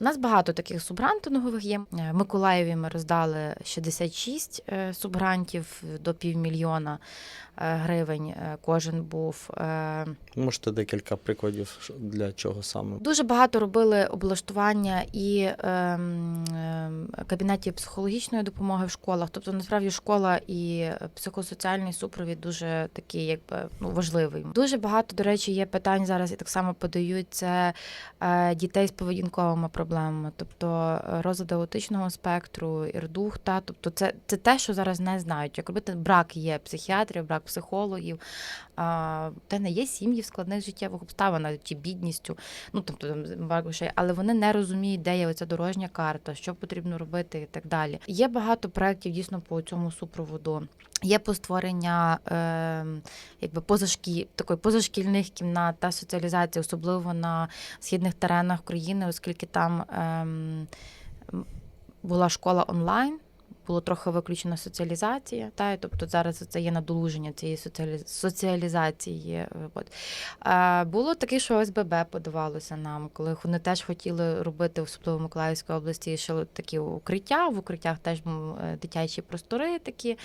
У нас багато таких субгрантингових є. Е, В Миколаєві ми роздали 66 е, субгрантів до півмільйона е, гривень. Кожен був. Можете декілька прикладів для чого саме? Дуже багато робили облаштування і ем, ем, кабінетів психологічної допомоги в школах. Тобто, насправді, школа і психосоціальний супровід дуже такий, якби ну важливий. Дуже багато, до речі, є питань зараз і так само подають це дітей з поведінковими проблемами, тобто е, розлади аутичного спектру, ірдух, та тобто, це, це те, що зараз не знають. Як робити брак є психіатрів, брак психологів, а, те не є сім'ї в складних життєвих обставинах чи бідністю ну тобто там грошей, але вони не розуміють, де є оця дорожня карта, що потрібно робити і так далі. Є багато проєктів дійсно по цьому супроводу. Є по створення е, якби позашкі, такої позашкільних кімнат та соціалізації, особливо на східних теренах країни, оскільки там ем, була школа онлайн. Було трохи виключена соціалізація, та тобто зараз це є надолуження цієї соціалізації. е, От. А, було таке, що ОСББ подавалося нам, коли вони теж хотіли робити, особливо в Миколаївській області, ще такі укриття. В укриттях теж е, дитячі простори такі.